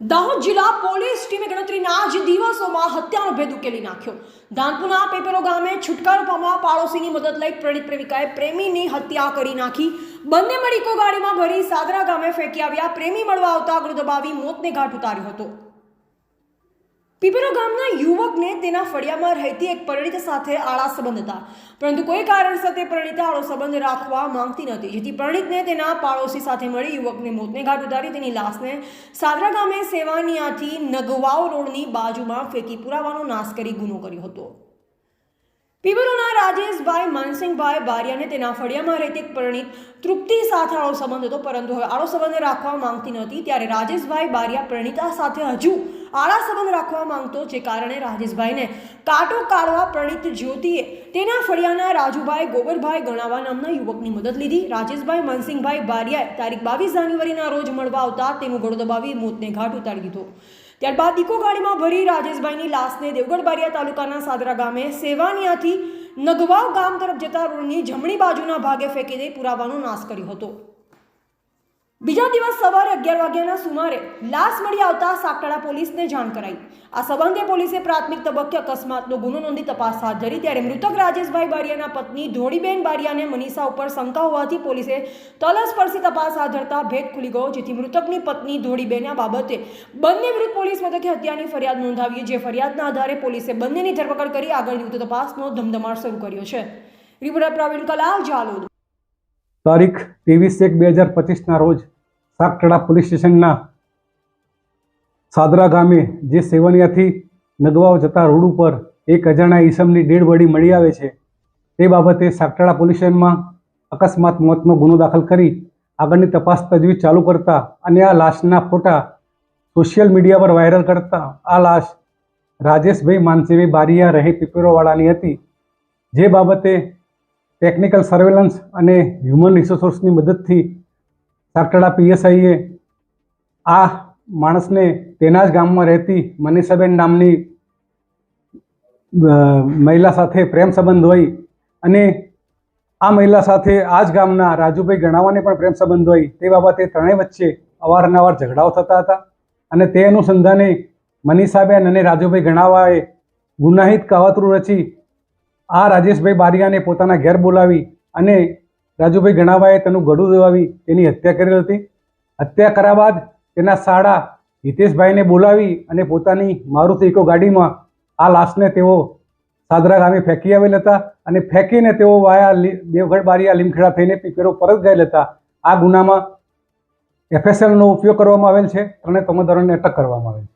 દાહોદ જિલ્લા પોલીસ ટીમે ગણતરીના જ દિવસોમાં હત્યાનો ભેદ ઉકેલી નાખ્યો. ધાનપુરના પેપેરો ગામે છુટકારો પામવા પાડોશીની મદદ લઈ પ્રણીત પ્રેમિકાએ પ્રેમીની હત્યા કરી નાખી. બંને મળીકો ગાડીમાં ભરી સાદરા ગામે ફેંકી આવ્યા. પ્રેમી મળવા આવતા આગળ દબાવી મોતને ઘાટ ઉતાર્યો હતો. પીપેરો ગામના યુવકને તેના ફળિયામાં રહેતી એક પરિણીત સાથે આળા સંબંધ હતા. પરંતુ કોઈ કારણસર તે પરિણીતા આળો સંબંધ રાખવા માંગતી નથી જેથી પરિણીતને તેના પાડોશી સાથે મળી યુવકને મોતને ઘાટ ઉતારી તેની લાશને સાદરા ગામે સેવાનિયાથી નગવાવ રોડની બાજુમાં ફેંકી પુરાવાનો નાશ કરી ગુનો કર્યો હતો. પીપરોના રાજેશભાઈ માનસિંહભાઈ બારિયાને તેના ફળિયામાં રહેતી પરિણીત તૃપ્તિ સાથે આળો સંબંધ હતો, પરંતુ હવે આળો સંબંધ રાખવા માંગતી નહોતી. ત્યારે રાજેશભાઈ બારિયા પ્રણીતા સાથે હજુ આળા સંબંધ રાખવા માંગતો, જે કારણે રાજેશભાઈને કાંટો કાઢવા પ્રણીત જ્યોતિએ તેના ફળિયાના રાજુભાઈ ગોબરભાઈ ગણાવા નામના યુવકની મદદ લીધી. રાજેશભાઈ માનસિંહભાઈ બારિયાએ તારીખ બાવીસ જાન્યુઆરીના રોજ મળવા આવતા તેનું ગળો દબાવી મોતને ઘાટ ઉતારી દીધો. ત્યારબાદ ઇકો ગાડીમાં ભરી રાજેશભાઈની લાશને દેવગઢ બારિયા તાલુકાના સાદરા ગામે સેવાનિયાથી નગવાવ ગામ તરફ જતા રોડની જમણી બાજુના ભાગે ફેંકી દઈ પુરાવાનો નાશ કર્યો હતો. બીજા દિવસ સવારે અગિયાર વાગ્યાના સુમારે લાશ મળી આવતા સાકડા પોલીસને જાણ કરાઈ. આ સંબંધે પોલીસે પ્રાથમિક તબક્કે અકસ્માતનો ગુનો નોંધી તપાસ હાથ ધરી ત્યારે મૃતક રાજેશભાઈ બારિયાના પત્ની ધોળીબેન બારિયાને મનીષા ઉપર શંકા હોવાથી પોલીસે તલસ્પર્શી તપાસ હાથ ધરતા ભેદ ખુલી ગયો, જેથી મૃતકની પત્ની ધોળીબેન આ બાબતે બંને વિરુદ્ધ પોલીસ મથકે હત્યાની ફરિયાદ નોંધાવી જે ફરિયાદના આધારે પોલીસે બંનેની ધરપકડ કરી આગળની તપાસનો ધમધમાટ શરૂ કર્યો છે. રિપોર્ટર પ્રવીણ કલાલ જાલોદ તારીખ ત્રેવીસ એક બે હજાર પચીસના રોજ સાગટડા પોલીસ સ્ટેશનના સાદરા ગામે જે સેવનિયાથી નગવાવ જતા રોડ ઉપર એક અજાણ્યા ઈસમની ડેડ બોડી મળી આવે છે, તે બાબતે સાગટડા પોલીસ સ્ટેશનમાં અકસ્માત મોતનો ગુનો દાખલ કરી આગળની તપાસ તજવીજ ચાલુ કરતા અને આ લાશના ફોટા સોશિયલ મીડિયા પર વાયરલ કરતા આ લાશ રાજેશભાઈ માનસીભાઈ બારિયા રહે પીપેરોવાળાની હતી. જે બાબતે ટેકનિકલ સર્વેલન્સ અને હ્યુમન રિસોર્સની મદદથી સાગટડા પીએસઆઈએ આ માણસને તેના જ ગામમાં રહેતી મનીષાબેન નામની મહિલા સાથે પ્રેમ સંબંધ હોય અને આ મહિલા સાથે આ જ ગામના રાજુભાઈ ગણાવાને પણ પ્રેમ સંબંધ હોય તે બાબતે ત્રણેય વચ્ચે અવારનવાર ઝઘડાઓ થતા હતા અને તે અનુસંધાને મનીષાબેન અને રાજુભાઈ ગણાવાએ ગુનાહિત કાવતરું રચી આ રાજેશભાઈ બારિયાને પોતાના ઘેર બોલાવી અને રાજુભાઈ ગણાવાએ તેનું ગળું દબાવી તેની હત્યા કરેલ હતી. હત્યા કર્યા બાદ તેના સાડા હિતેશભાઈને બોલાવી અને પોતાની મારુતિ ઇકો ગાડીમાં આ લાશને તેઓ સાદરા ગામે ફેંકી આવેલ હતા અને ફેંકીને તેઓ વાયા દેવગઢ બારિયા લીમખેડા થઈને પીપેરો પરત ગયેલ હતા. આ ગુનામાં એફએસએલનો ઉપયોગ કરવામાં આવેલ છે. ત્રણે તમદારોને અટક કરવામાં આવેલ છે.